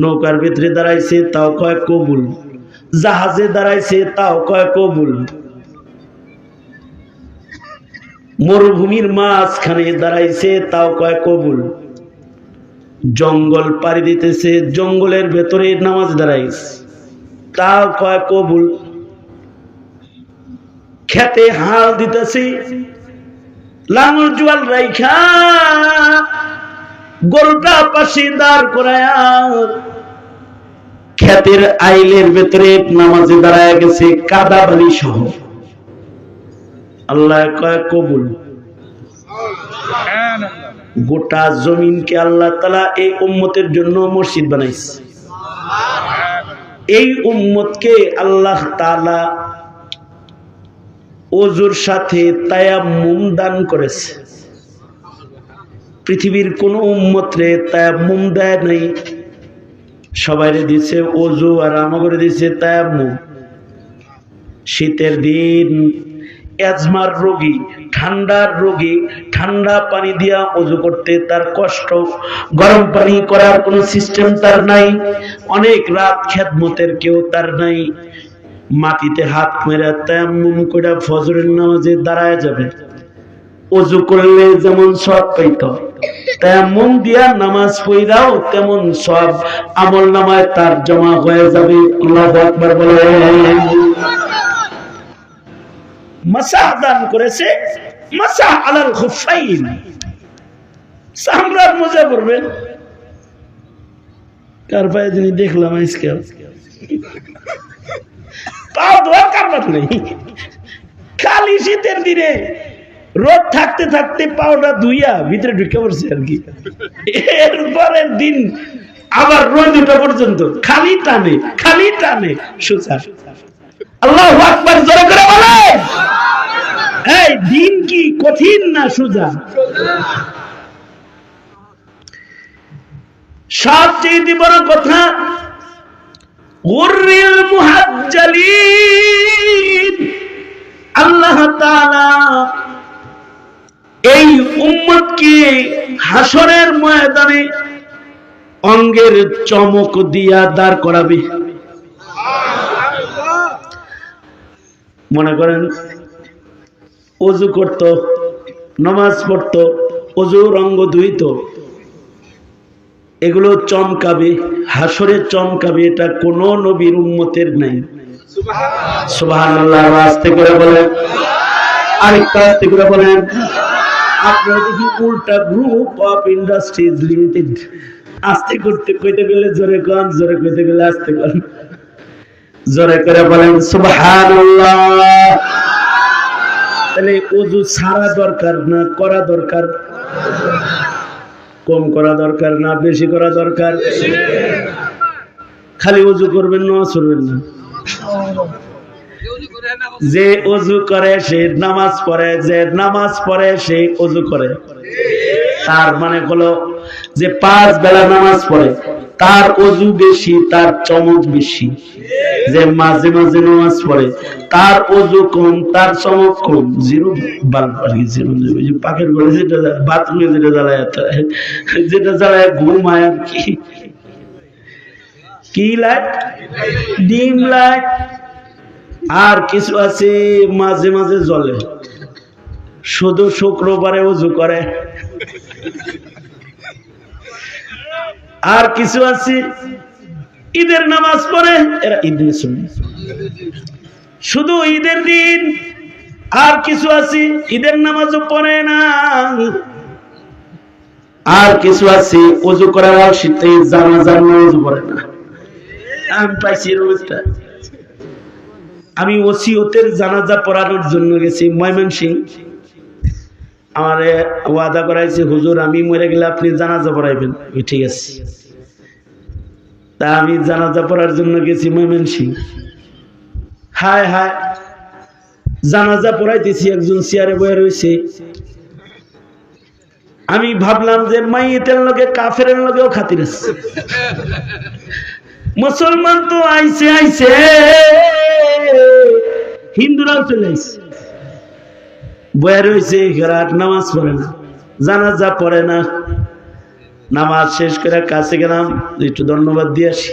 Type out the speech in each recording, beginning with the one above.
নৌকার ভিতরে দাঁড়াইছে, তাও কয় কবুল। জাহাজে দাঁড়াইছে, তাও কয় কবুল। মরুভূমির মাঝখানে দাঁড়াইছে, তাও কয় কবুল। জঙ্গল পাড়ি দিতেছে, জঙ্গলের ভেতরে নামাজ দাঁড়াইছে, তাও কয় কবুল। খেতে হাল দিতেছি, লাঙল জুয়াল রাইখা, গরুটা পাশে দাঁড় করায়া ক্ষেতের আইলের ভেতরে নামাজে দাঁড়ায় গেছে কাদা বালি সহ। আল্লাহ কয়, কবুল। গোটা জমিনকে আল্লাহ তালা এই উম্মতের জন্য মসজিদ বানাইছে। এই উম্মতকে আল্লাহ তালা ওজুর সাথে তায়াম্মুম দান করেছে। পৃথিবীর কোন উম্মতরে তায়াম্মুম দেয় নাই সবাইরে দিছে অজু আর আমাকে দিছে তায়াম্মুম শীতের দিন অ্যাজমার রোগী, ঠান্ডার রোগী, ঠান্ডা পানি দিয়া অজু করতে তার কষ্ট। গরম পানি করার কোনো সিস্টেম তার নাই। অনেক রাত খেদমতের কেউ তার নাই। মাটিতে হাত মেরে তেমন করে ফজরের নামাজে দাঁড়ায় যাবে। অজু করলে যেমন সব পাইত তেমন দিয়া নামাজ তেমন সব আমল নামায় তার জমা হয়ে যাবে। আল্লাহ আকবার বলে। মাসাহ দান করেছে। মাসাহ আলাল খুফাইন সামরার মজা করবেন। কার পায়ে দেখলাম আজকে পাও ধোয়ার কারবার নেই? খালি শীতের দিনে রোদ থাকতে থাকতে পাওটা ধুইয়া ভিতরে ঢুকে পড়ছে আর কি। এরপরের দিন আবার রোদ পর্যন্ত। খালি টানে খালি টানে আল্লাহ আকবার করে বলে এই দিন কি কঠিন না সুজা? সবচেয়ে বড় কথা মুহাজ্জালিন। আল্লাহ তাআলা এই উম্মতকে হাসরের ময়দানে অঙ্গের চমক দিয়া দাঁড় করাবে? মনে করেন, অজু করত, নমাজ পড়ত, অজুর অঙ্গ ধুইত, এগুলো চমকাবে, হাসরে চমকাবে, এটা কোন নবীর উম্মতের নাই। সুবহানাল্লাহ, আস্তে করে বলেন। আরেকটা আস্তে করে বলেন। উল্টা গ্রুপ অফ ইন্ডাস্ট্রিজ লিমিটেড আস্তে করতে কইতে গেলে জোরে কন, জোরে কইতে গেলে আস্তে কন। জোরে করে বলেন, সুবহানাল্লাহ। তাহলে অজু ছাড়া দরকার না, করা দরকার? কম করা দরকার না, বেশি করা দরকার? খালি অজু করবেন না চলবেন না। যে অজু করে, সে নামাজ পড়ে, যে নামাজ পড়ে, সে অজু করে। তার মানে হলো যে পাঁচ বেলা নামাজ পড়ে, তার অজু বেশি, তার চমক বেশি। যে মাঝে মাঝে নামাজ পড়ে, তার অজু কম, তার চমক কম। জিরো বাল্ব কি জিরো পাখের ঘরে যেটা বাথরুমে যেটা জ্বালায় যেটা জ্বালায় ঘুমায় আর কি। কি লাইট ডিম লাইট আর কিছু আছে, মাঝে মাঝে জ্বলে শুধু শুক্রবারে উজু করে। আর কিছু আছে, ঈদের নামাজ পড়ে, এরা ঈদ শুনে শুধু ঈদের দিন, আর কিছু আছে, ঈদের নামাজও পড়ে না। আর কিছু আছে অজু করার শীতে জানাজার নামাজ পড়ে না। আমি পাইছি রোজটা আমি ওসিয়তের জানাজা পড়ানোর জন্য গেছি ময়মনসিং আমারে ওয়াদা করাইছে, হুজুর, আমি মরে গেলে আপনি জানাজা পড়াইবেন। ঠিক আছে। তা আমি জানাজা পড়ার জন্য গেছি ময়মনসিং হায় হায়, জানাজা পড়াইতেছি, একজন চেয়ারে বয়ে রয়েছে। আমি ভাবলাম যে মাইয়েতের লগে কাফের লগেও খাতির আছে। মুসলমান তো আইছে আইছে। হিন্দুরাও চলে আইছে বয়ে রয়েছে রাত নামাজ পড়ে না, জানাজা পড়ে না। নামাজ শেষ করে কাছে গেলাম, একটু ধন্যবাদ দিয়ে আসি।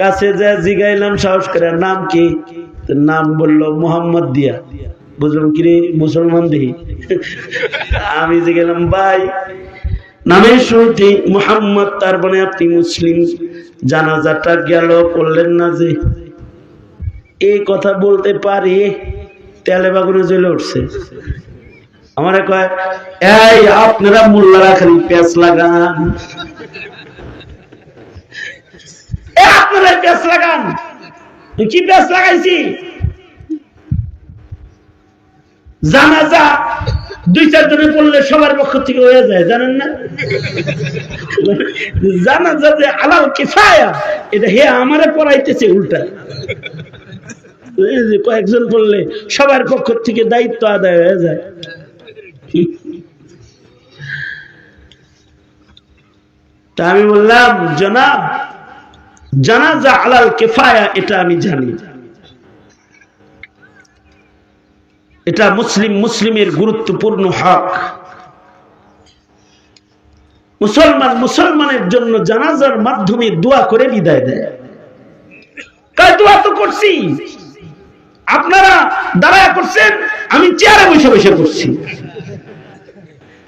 কাছে যা জিগাইলাম, সাহস করে, নাম কি? নাম বলল, মোহাম্মদ দিয়া। বুঝলাম কি রে মুসলমান দিই আমি যে গেলাম, ভাই, নামের শুরুতে মোহাম্মদ, তার মানে আপনি মুসলিম। জানাজাটা গেল করলেন না যে এই কথা বলতে পারি, তেলে বাগুনে জ্বলে উঠছে। আমার কয়, এই আপনারা মোল্লারা খালি পেঁচ লাগান। আপনারা লাগান। কি লাগাইছি? দুই চারজনে পড়লে সবার পক্ষ থেকে হয়ে যায়, জানেন না? জানাজা যে আলাল কিফায়া, এটা হে আমারে পড়াইতেছে উল্টা। কয়েকজন পড়লে সবার পক্ষ থেকে দায়িত্ব আদায় হয়ে যায়। তা আমি বললাম, জনাব, জানাজা আলাল কেফায়া, এটা আমি জানি। এটা মুসলিম মুসলিমের গুরুত্বপূর্ণ হক। মুসলমান মুসলমানের জন্য জানাজার মাধ্যমে দোয়া করে বিদায় দেয়। তাই দোয়া তো করছি? আপনারা দাঁড়ায় করছেন, আমি চেয়ারে বসে বসে করছি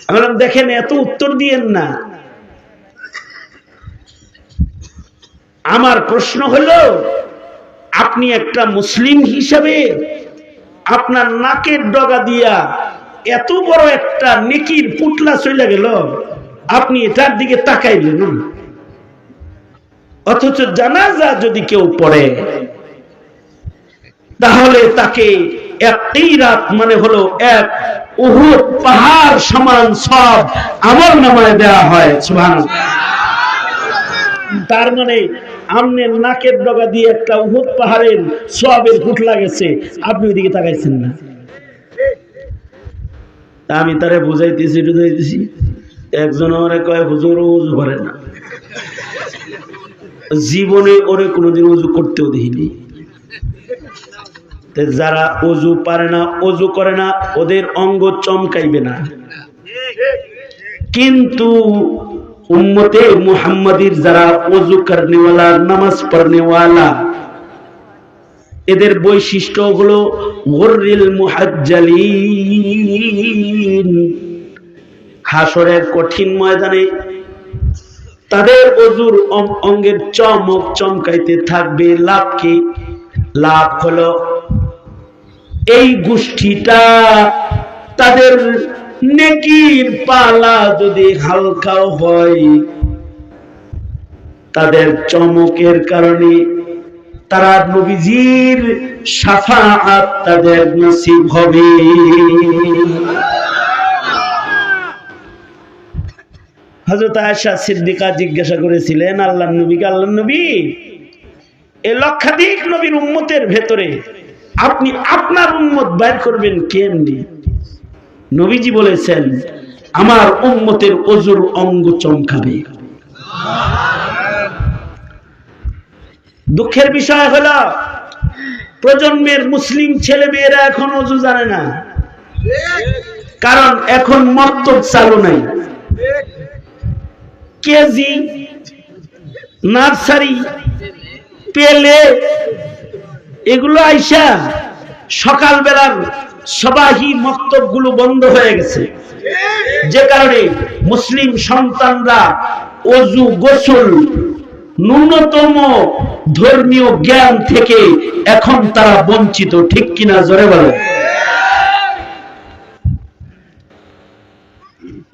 আমি দেখেন, এত উত্তর দিয়েন না আমার প্রশ্ন হলো, আপনি একটা মুসলিম হিসাবে আপনার নাকের ডগা দিয়া এত বড় একটা নেকির পুটলা চলে গেল, আপনি এটার দিকে তাকাইলেন। অথচ জানাজা যদি কেউ পড়ে তাহলে তাকে একটি রাত মানে হলো এক উহুদ পাহাড় সমান সব আমল নামায় দেওয়া হয়, সুবহানাল্লাহ। তার মানে আমনের নাকের ডগা দিয়ে একটা উহুদ পাহাড়ের সবের ফুটলা গেছে আপনি ওইদিকে তাকাইছেন না। আমি তারে বুঝাইতেছি বুঝাইতেছি একজন আমারে কয়, হুজুর উজু করে না। জীবনে ওরে কোনোদিন উজু করতেও দেখিনি। যারা অজু পারে না, অজু করে না, ওদের অঙ্গ চমকাইবে না। কিন্তু উম্মতে মুহাম্মাদির যারা অজু করনেওয়ালা, নামাজ পড়নেওয়ালা, এদের বৈশিষ্ট্য হলো গর্রিল মুহাজ্জালিন। হাসরের কঠিন ময়দানে তাদের অজুর অঙ্গের চমক চমকাইতে থাকবে লাভ কি লাভ হলো এই গোষ্ঠীটা তাদের নেকির পালা যদি হালকাও হয়, তাদের চমকের কারণে তারা নবীজির সাফাআত তাদের নসিব হবে। হযরত আয়েশা সিদ্দিকা জিজ্ঞাসা করেছিলেন, আল্লাহর নবীকে আল্লাহর নবী? এ লক্ষাধিক নবীর উম্মতের ভেতরে আপনি আপনার উম্মত বাইর করবেন কেমনি? নবীজি বলেছেন, আমার উম্মতের অজুর অঙ্গ চমকাবে। দুঃখের বিষয় হলো, প্রজন্মের মুসলিম ছেলে মেয়েরা এখন অজু জানে না। কারণ এখন মক্তব চালু নাই। কেজি, নার্সারি, পেলে এগুলো আইসা সকালবেলার সবাহি মক্তবগুলো বন্ধ হয়ে গেছে। যে কারণে মুসলিম সন্তানরা অজু গোসল ন্যূনতম ধর্মীয় জ্ঞান থেকে এখন তারা বঞ্চিত, ঠিক কিনা জোরে বলে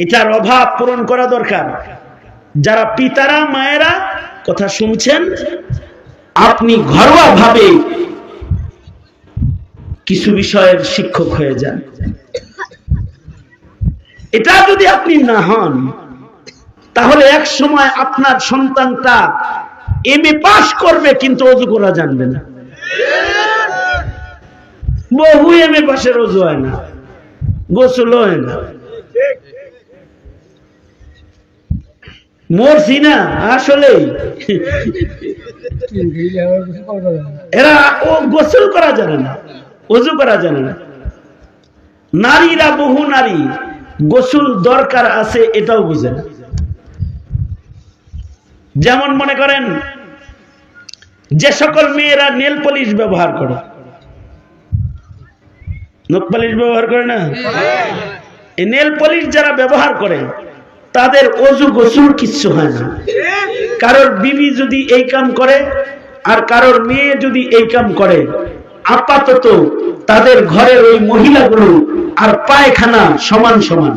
এটার অভাব পূরণ করা দরকার। যারা পিতারা, মায়েরা, কথা শুনছেন, আপনি ঘরোয়া ভাবে কিছু বিষয়ের শিক্ষক হয়ে যান। এটা যদি আপনি না হন, তাহলে এক সময় আপনার সন্তানটা এম এ পাশ করবে, কিন্তু অজু করা জানবে না। বহু এম এ পাশের অজু হয় না, গোসল হয় না। মরছি না, আসলে। এরা ও গোসল করা জানে না। অজু করা জানে না। নারীরা বহু নারী, গোসল দরকার আছে এটাও বুঝে না। যেমন মনে করেন, যে সকল মেয়েরা নেল পলিশ ব্যবহার করে। নখ পালিশ ব্যবহার করে না? এই নেল পলিশ যারা ব্যবহার করে, তাদের অজু গোসল কিচ্ছু হয় না। কারোর বিবি যদি এই কাম করে, আর কারোর মেয়ে যদি এই কাম করে আপাতত তাদের ঘরের ওই মহিলাগুলো আর পায়খানা সমান সমান।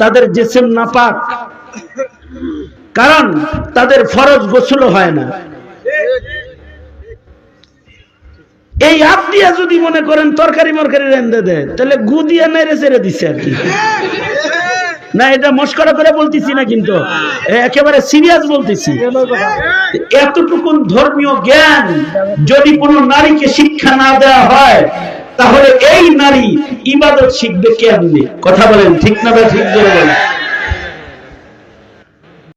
তাদের জেসেম নাপাক। কারণ তাদের ফরজ গোসল হয় না। এই দিয়া যদি মনে করেন তরকারি মরকারি রেন্দে দেয়, তাহলে গু দিয়া নেড়ে ছেড়ে দিচ্ছে আর কি। না, এটা মস্করা করে বলতেছি না কিন্তু। একেবারে সিরিয়াস বলতেছি। এতটুকু ধর্মীয় জ্ঞান যদি কোনো নারীকে শিক্ষা না দেওয়া হয়, তাহলে এই নারী ইবাদত শিখবে কেমনি? কথা বলেন, ঠিক না বা ঠিক বলে বলেন?